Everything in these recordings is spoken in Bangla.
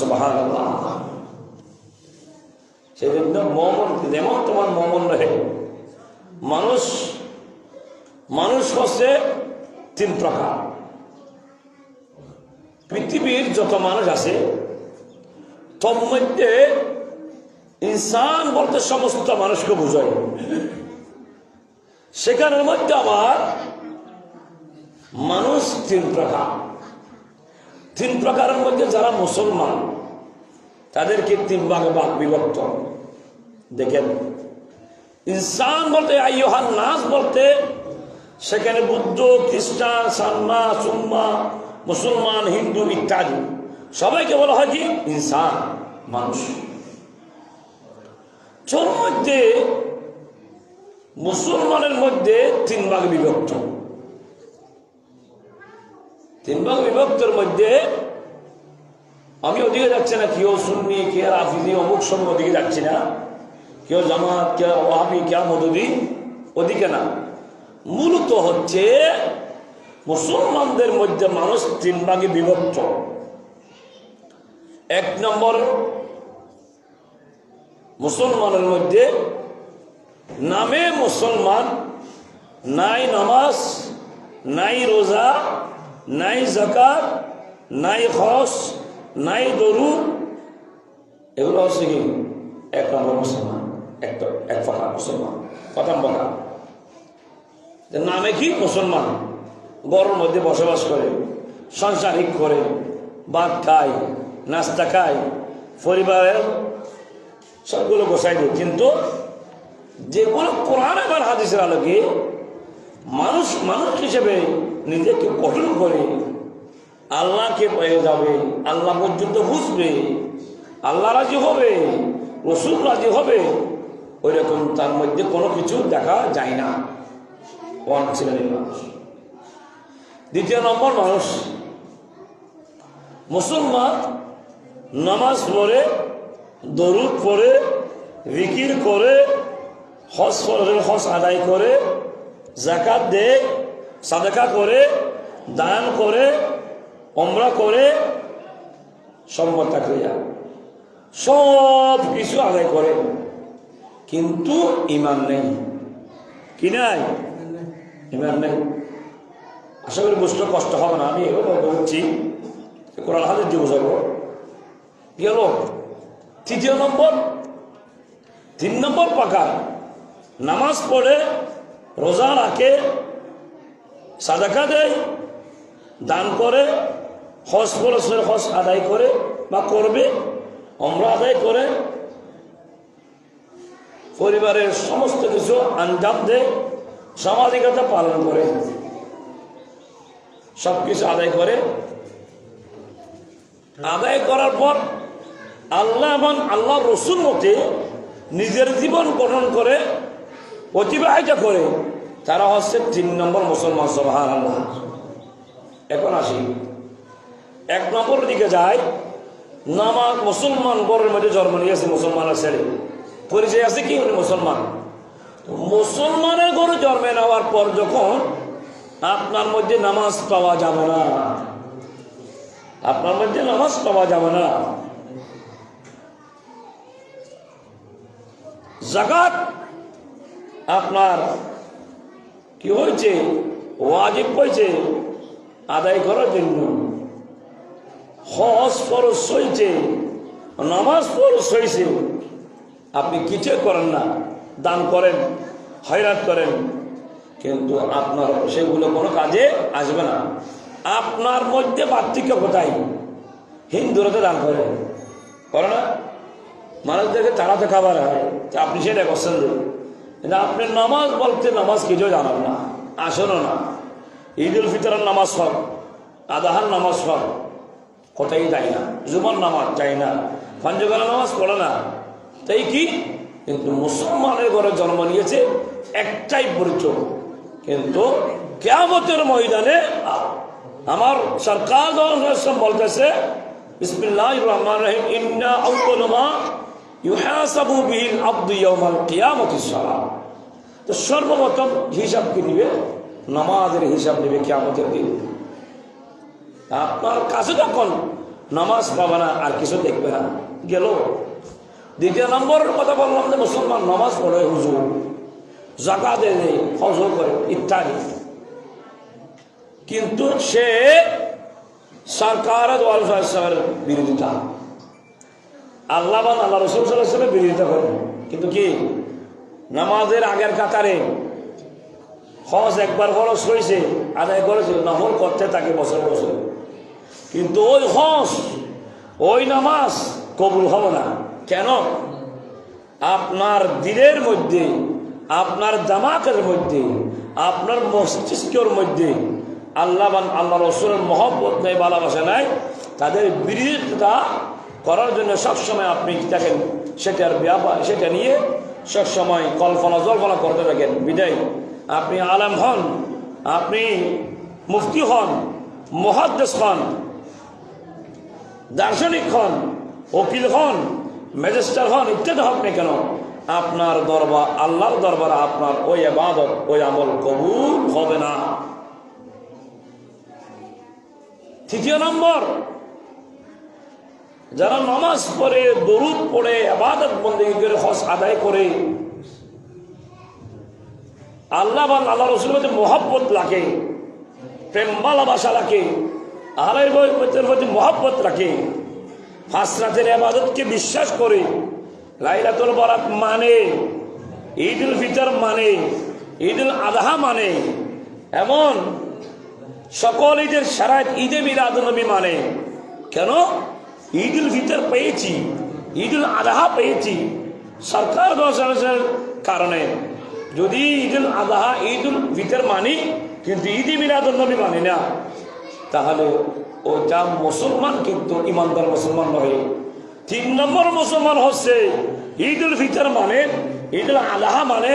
সুবাহান সেই জন্য মমন, যেমন তোমার মমন রহে, মানুষ মানুষ হচ্ছে তিন প্রকার। পৃথিবীর যত মানুষ আছে, তোর মধ্যে ইনসান বলতে সমস্ত মানুষকে বোঝায়। সেখানের মধ্যে আবার মানুষ তিন প্রকার। তিন প্রকারের মধ্যে যারা মুসলমান তাদেরকে তিন ভাগে ভাগ বিভক্ত দেখেন, ইনসান বলতে আইহান নাস বলতে, সেখানে বুদ্ধ, খ্রিস্টান, সান্না, সুম্মা, মুসলমান, হিন্দু ইত্যাদি। সবাইকে বলা হয় কি? ইনসান, মানুষ। তোর মধ্যে মুসলমানের মধ্যে তিন ভাগ বিভক্ত তিন ভাগ বিভক্তের মধ্যে আমি ওদিকে যাচ্ছি না, কেউ সুন্নি কে রাফিজি অমুক সঙ্গ ওদিকে যাচ্ছি না। কেউ জামাত কে ওয়াহাবি কে মদুদি, ওদিকে না। মূলত হচ্ছে মুসলমানদের মধ্যে মানুষ তিন ভাগে বিভক্ত। এক নম্বর, মুসলমানের মধ্যে নামে মুসলমান, নাই নামাজ, নাই রোজা নাই জাকাত নাই হস নাই দরু এগুলো হচ্ছে কি? এক নম্বর মুসলমান একটা এক ফাঁকা মুসলমান। প্রথম ফাঁকা নামে কি মুসলমান? গরুর মধ্যে বসবাস করে, সংসারিক করে, ভাত খায়, নাস্তা খায়, পরিবারের সবগুলো গোসাই দেয়। কিন্তু যে কোনো কোরআন আবার হাদিসের আলোকে মানুষ মানুষ হিসেবে নিজেকে গঠন করে আল্লাহকে পেয়ে যাবে, আল্লাহ পর্যন্ত বুঝবে, আল্লাহ রাজি হবে, রসুল রাজি হবে ওই রকম তার মধ্যে কোনো কিছু দেখা যায় না। দ্বিতীয় নম্বর মানুষ, মুসলমান নামাজ পড়ে, দরুদ পড়ে বিকির করে, হজ হজ আদায় করে জাকাত দেয় সাদাকা করে, দান করে অমরা করে সম্পদ ক্রিয়া সব কিছু আদায় করে। কিন্তু ইমান নেই। কি নাই? ইমান নেই। আশা করি বুঝতে কষ্ট হবে না, আমি এগুলো বলছি। কোরআন হাতের দিয়ে বোঝাবো। গেল তৃতীয় নম্বর, তিন নম্বর পাকা নামাজ পড়ে, রোজা রাখে সাদাকা দেয়, দান করে, হজ পরশের হজ আদায় করে বা করবে, অমরা আদায় করে, পরিবারের সমস্ত কিছু আঞ্জাম দেয়, সামাজিকতা পালন করে সব কিছু আদায় করে। আদায় করার পর আল্লাহ এবং আল্লাহ রসুল মতে নিজের জীবন গঠন করে, অতিবাহিত করে তারা হচ্ছে তিন নম্বর মুসলমান আল্লাহ এখন আসি। এক নম্বর দিকে যায় নামাজ মুসলমান বরের মধ্যে জন্ম নিয়েছে মুসলমানের ছেলে। পরিচয় আছে কি উনি মুসলমান? মুসলমানের ঘরে জন্মে নেওয়ার পর যখন আপনার মধ্যে নামাজ পাওয়া যাবে না, আপনার মধ্যে নামাজ পাওয়া যাবে না, জাকাত আপনার কি হয়েছে? ওয়াজিব হয়েছে আদায় করার জন্য। হজ ফরজ হয়েছে, নামাজ ফরজ হয়েছে। আপনি কিছু করেন না, দান করেন, হয়রাত করেন। কিন্তু আপনার সেগুলো কোনো কাজে আসবে না। আপনার মধ্যে পার্থক্য কোথায়? হিন্দুরা তো দান করে। করে না? মানুষদেরকে তাড়াতে খাবার হয় আপনি সেটা করছেন আপনি নামাজ বলতে নামাজ কিছু জানান না। আসেনও না। ঈদ উল ফিতরের নামাজ হক আদাহার নামাজ হক কোথায় যাই না। জুমার নামাজ যাই না। পাঞ্জবেলা নামাজ পড়ে না। তাই কি? কিন্তু মুসলমানের ঘরে জন্ম নিয়েছে একটাই পরিচয়। কিন্তু কেয়ামতের ময়দানে আমার সরকার বলতেছে বিসমিল্লাহ রহমান রহিম, ইন্না ইউহাসাবু বিহিল আব্দু ইয়াউমাল কিয়ামতিস সালাম তো সর্বপ্রথম হিসাব কি নিবে? নামাজের হিসাব নিবে কিয়ামতের দিন। আপনার কাছে যখন নামাজ পাবে না, আর কিছু দেখবে না, গেল। দ্বিতীয় নম্বরের কথা বললাম যে মুসলমান নামাজ পড়ে, হুজুর জাকা দেয় হজ করে, ইত্যাদি। কিন্তু সে সরকার বিরোধিতা। আল্লাহ আল্লাহ রসুল সাল্লাহামের বিরোধিতা করে। কিন্তু কি? নামাজের আগের কাতারে হজ একবার খরচ হয়েছে আদায় করেছে নফল করতে থাকে বছর বছর। কিন্তু ওই হজ, ওই নামাজ কবুল হবে না। কেন? আপনার দিনের মধ্যে, আপনার দামাকের মধ্যে, আপনার মস্তিষ্কের মধ্যে আল্লাহ আল্লাহ রসুলের মহব্বত নেই, ভালোবাসা নাই, তাদের বিরোধিতা করার জন্য সবসময় আপনি দেখেন সেটার ব্যাপার, সেটা নিয়ে সবসময় কল্পনা, জল্পনা করতে থাকেন। বিদায়। আপনি আলম হন, আপনি মুফতি হন মহাদ্দেশ হন, দার্শনিক হন, উকিল হন ম্যাজিস্ট্রার হন, ইত্যাদি হন না কেন, আপনার দরবার, আল্লাহর দরবার আপনার ওই আবাদত ওই আমল কবুল হবে না। তৃতীয় নম্বর যারা নামাজ পড়ে, দরুদ পড়ে আবাদত বন্দী করে হস আদায় করে, আল্লাহ বা আল্লাহ রসুলের মধ্যে মহাব্বত লাগে প্রেম ভালোবাসা রাখে আলের বইয়ের প্রতি মহাব্বত রাখে ফাঁসরাতের আবাদতকে বিশ্বাস করে, লাইলাতুল বরাত মানে ঈদ উল ফিতর মানে ঈদ উল আদহা মানে এমন সকল ঈদের সারা ঈদে মিলাদ নবী মানে। কেন? ঈদ উল ফিতর পেয়েছি ঈদ উল আদহা পেয়েছি। সরকার দশের কারণে যদি ঈদ উল আদহা ঈদ উল ফিতর মানি, কিন্তু ঈদে মিলাদ নবী মানি না, তাহলে ওটা মুসলমান কিন্তু ইমানদার মুসলমান নয় তিন নম্বর মুসলমান হচ্ছে ঈদ উল ফিতর মানে ঈদ উল আলাহা মানে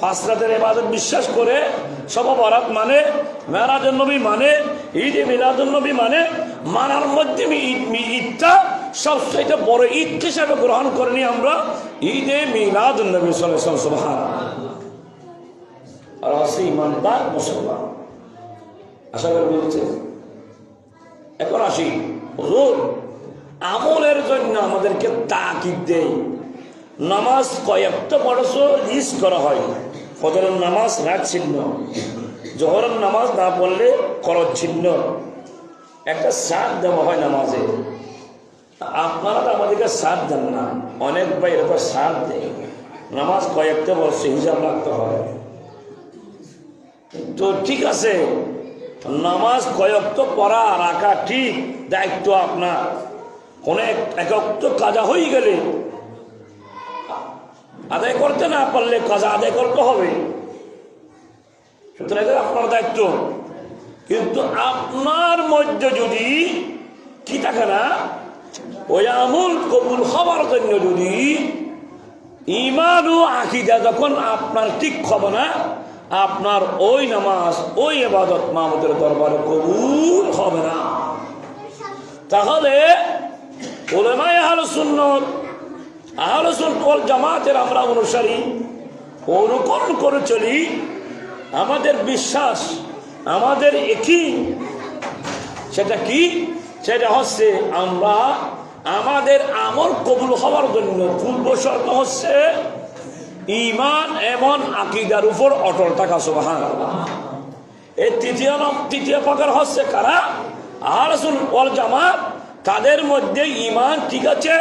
ফাসরাতের এবাদত বিশ্বাস করে, সব মানে মেরাজুল নবী মানে ঈদ এ মিলাদুল নবী মানে মানার মধ্যে ঈদ ঈদটা সবচেয়ে বড় ঈদ হিসাবে গ্রহণ করিনি আমরা। ঈদে এ মিলাদুল নবী সাল্লাল্লাহু সুবহান। আর আছে ইমানদার মুসলমান। আশা করি বলছে এখন আসি। হুজুর, আমলের জন্য আমাদেরকে তাকিদ দেয় নামাজ কয়েকটা বড়স ইস করা হয়। ফজরের নামাজ রাত ছিন্ন জহরের নামাজ না পড়লে করজ ছিন্ন। একটা সাথ দেওয়া হয় নামাজে। আপনারা তো আমাদেরকে সাথ দেন না। অনেক ভাই এরকম সাথ দেয়। নামাজ কয়েকটা বর্ষ হিসাব রাখতে হয়। তো ঠিক আছে, নামাজ কয়েকটা পড়া রাখা ঠিক, দায়িত্ব আপনার। কোন একক কাজা হয়ে গেলে। আদায় করতে না পারলে কাজা আদায় করতে হবে। আপনার দায়িত্ব। কিন্তু আপনার মধ্যে যদি কি থাকে না, ওই আমল কবুল হবার জন্য যদি ইমান ও আকিদা যখন আপনার ঠিক হবে না, আপনার ওই নামাজ, ওই এবাদত মাহমুদের দরবারে কবুল হবে না। তাহলে ওলেমায় আহল সুন্নত আহল সুন্নত জামাতের আমরা অনুসারী, অনুকরণ করে চলি আমাদের বিশ্বাস, আমাদের একই। সেটা কি? সেটা হচ্ছে আমরা আমাদের আমল কবুল হওয়ার জন্য পূর্ব শর্ত হচ্ছে ইমান এমন আকিদার উপর অটল থাকা সুবাহান এই তৃতীয় তৃতীয় প্রকার হচ্ছে কারা? ওয়াল জামাত, তাদের মধ্যে ইমান ঠিক আছে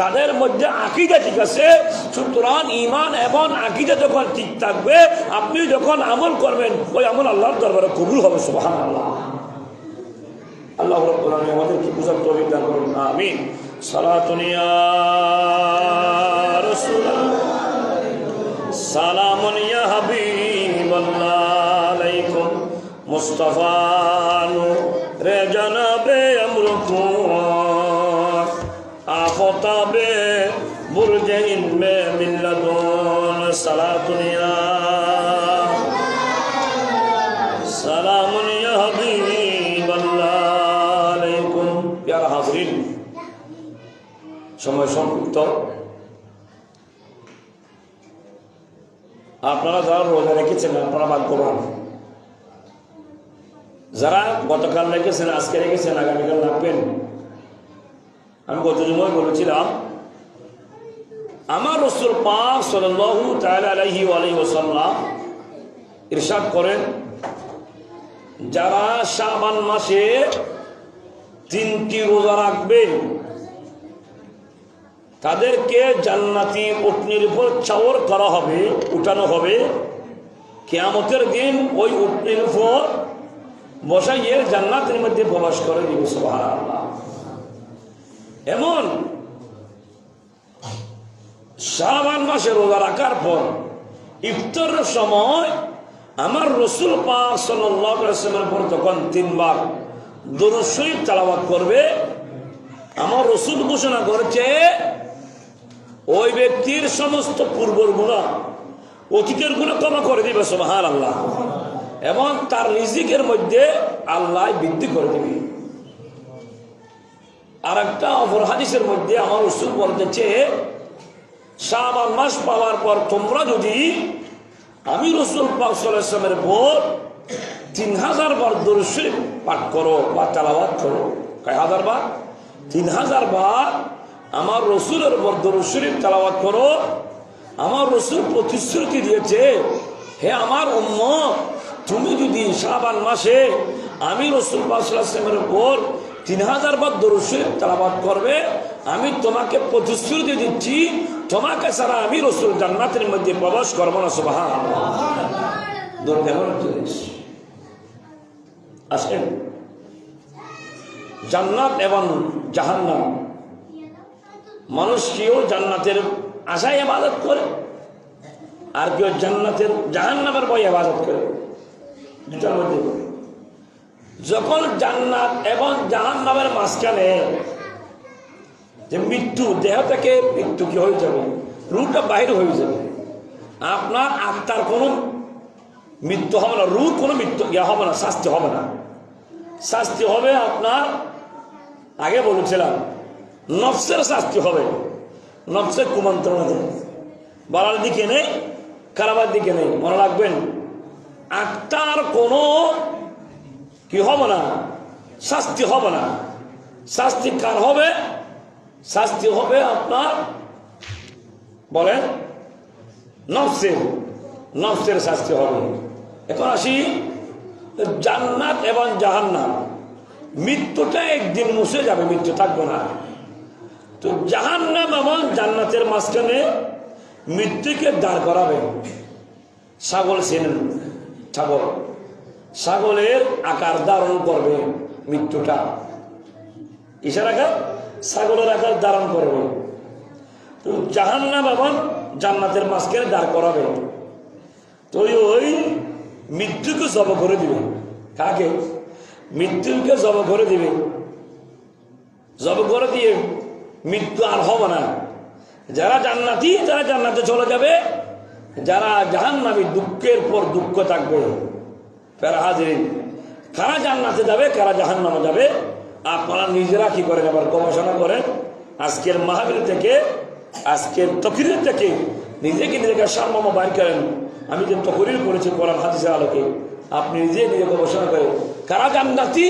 তাদের মধ্যে আকিদা ঠিক আছে, সুতরাং ইমান এবং আকিদা যখন ঠিক থাকবে, আপনি যখন আমল করবেন, ওই আমল আল্লাহর দরবারে কবুল হবে সুবাহান আল্লাহ আল্লাহ আলামিন আমাদেরকে বুঝার দান করুন, আমিন। সালাতুনিয়া রাসূলুল্লাহ। সালামুন ইয়া হাবিবাল্লাহ আলাইকুম। রে জনাবে আমরুকুম। আফতাবে বুরজে ইলমে মিল্লাতুন সালাতুনিয়া সালামুন ইয়া হাবিবাল্লাহ আলাইকুম প্যারা হাজরিন, সময় সংক্ষিপ্ত আপনারা যারা রোজা রেখেছেন, আপনারা ভাগ্যবান। যারা গতকাল রেখেছেন, আজকে রেখেছেন, আগামীকাল রাখবেন। আমি গত জুমায় বলেছিলাম, আমার রসুল পাক আলাইহি ওয়া ইরশাদ করেন, যারা শাবান মাসে তিনটি রোজা রাখবে তাদেরকে জান্নাতি উটনির উপর চাওর করা হবে, উঠানো হবে। কেয়ামতের দিন ওই উটনির উপর বসাইয়ের জান্নাতের মধ্যে প্রবেশ করে দিবে, সুবহানাল্লাহ। এমন? শাবান মাসে রোজা রাখার পর ইফতারের সময় আমার রসুল পাক সাল্লামের পর তখন তিনবার দরুদ তালাবাত করবে, আমার রসুল ঘোষণা করেছে, ওই ব্যক্তির সমস্ত পূর্বর গুণা অতীতের গুণা ক্ষমা করে দিবে সোহান আল্লাহ এবং তার রিজিকের মধ্যে আল্লাহ বৃদ্ধি করে দিবে। আর একটা অপর হাদিসের মধ্যে আমার রসুল বলতেছে, শাবান মাস পাওয়ার পর তোমরা যদি আমি রসুল পাকসালামের পর তিন হাজার বার দর্শিক পাঠ করো বা তালাবাদ করো। কয় হাজার বার? তিন হাজার বার আমার রসুলের পর দরশরীফ তালাবাদ করো। আমার রসুল প্রতিশ্রুতি দিয়েছে, হে আমার উম্ম তুমি যদি শাবান মাসে আমি রসুল পাকসালামের উপর তিন হাজার বার দরশরীফ তালাবাদ করবে। আমি তোমাকে প্রতিশ্রুতি দিচ্ছি, তোমাকে ছাড়া আমি রসুল জান্নাতের মধ্যে প্রবেশ করব না আসেন। জান্নাত এবং জাহান্নাম। মানুষ কেউ জান্নাতের আশায় আবাদত করে, আর কেউ জান্নাতের জাহান্নামের বই আবাদত করে। দুটার মধ্যে। যখন জান্নাত এবং জাহান্নামের মাঝখানে যে মৃত্যু, দেহ থেকে মৃত্যু কি হয়ে যাবে? রুটা বাইরে হয়ে যাবে। আপনার আত্মার কোনো মৃত্যু হবে না রু কোনো মৃত্যু ইয়া হবে না, শাস্তি হবে না। শাস্তি হবে আপনার, আগে বলেছিলাম, নফসের শাস্তি হবে। নফসের কুমন্ত্রণা দেয় বাড়ার দিকে নেই খারাপের দিকে নেই। মনে রাখবেন, আত্মার কোনো কি হবে না? শাস্তি হবে না। শাস্তি কার হবে? শাস্তি হবে আপনার, বলেন, নফসের নফসের শাস্তি হবে। এখন আসি, জান্নাত এবং জাহান্নাম। মৃত্যুটা একদিন মুছে যাবে, মৃত্যু থাকবে না। তো জাহান্নাম এবং জান্নাতের মাঝখানে মৃত্যুকে দাঁড় করাবে। ছাগল চেনেন ছাগল। ছাগলের আকার ধারণ করবে মৃত্যুটা। কিসের আকার ছাগলের আকার ধারণ করবে। তো জাহান্নাম জান্নাতের মাঝখানে দাঁড় করাবে। তো ওই মৃত্যুকে জব করে দিবে। কাকে? মৃত্যুকে জব করে দিবে। জব করে দিয়ে মৃত্যু আর হবে না। যারা জান্নাতি, তারা জান্নাতে চলে যাবে। যারা জাহান্নামী, দুঃখের পর দুঃখ থাকবে। ফের হাজির কারা জান্নাতে যাবে, কারা জাহান্নামে যাবে? আপনারা নিজেরা কি করেন? আবার গবেষণা করেন। আজকের মাহাবীর থেকে, আজকের তকিরের থেকে নিজেকে নিজেকে সারমর্ম বাইর করেন। আমি যে তকরির করেছি কোরআন হাদিসের আলোকে, আপনি নিজে নিজে গবেষণা করেন কারা জান্নাতি,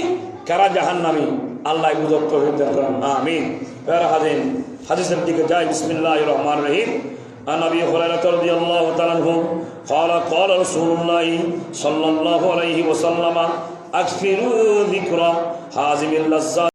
কারা জাহান্নামী? আল্লাহ বুঝত্ব হইতে করেন। আমিন। ফের হাদিন হাদিসের দিকে যাই। বিসমিল্লাহ রহমান রহিম। عن أبي هريرة رضي الله تعالى عنه قال قال رسول الله صلى الله عليه وسلم اكثروا ذكر حازم اللذات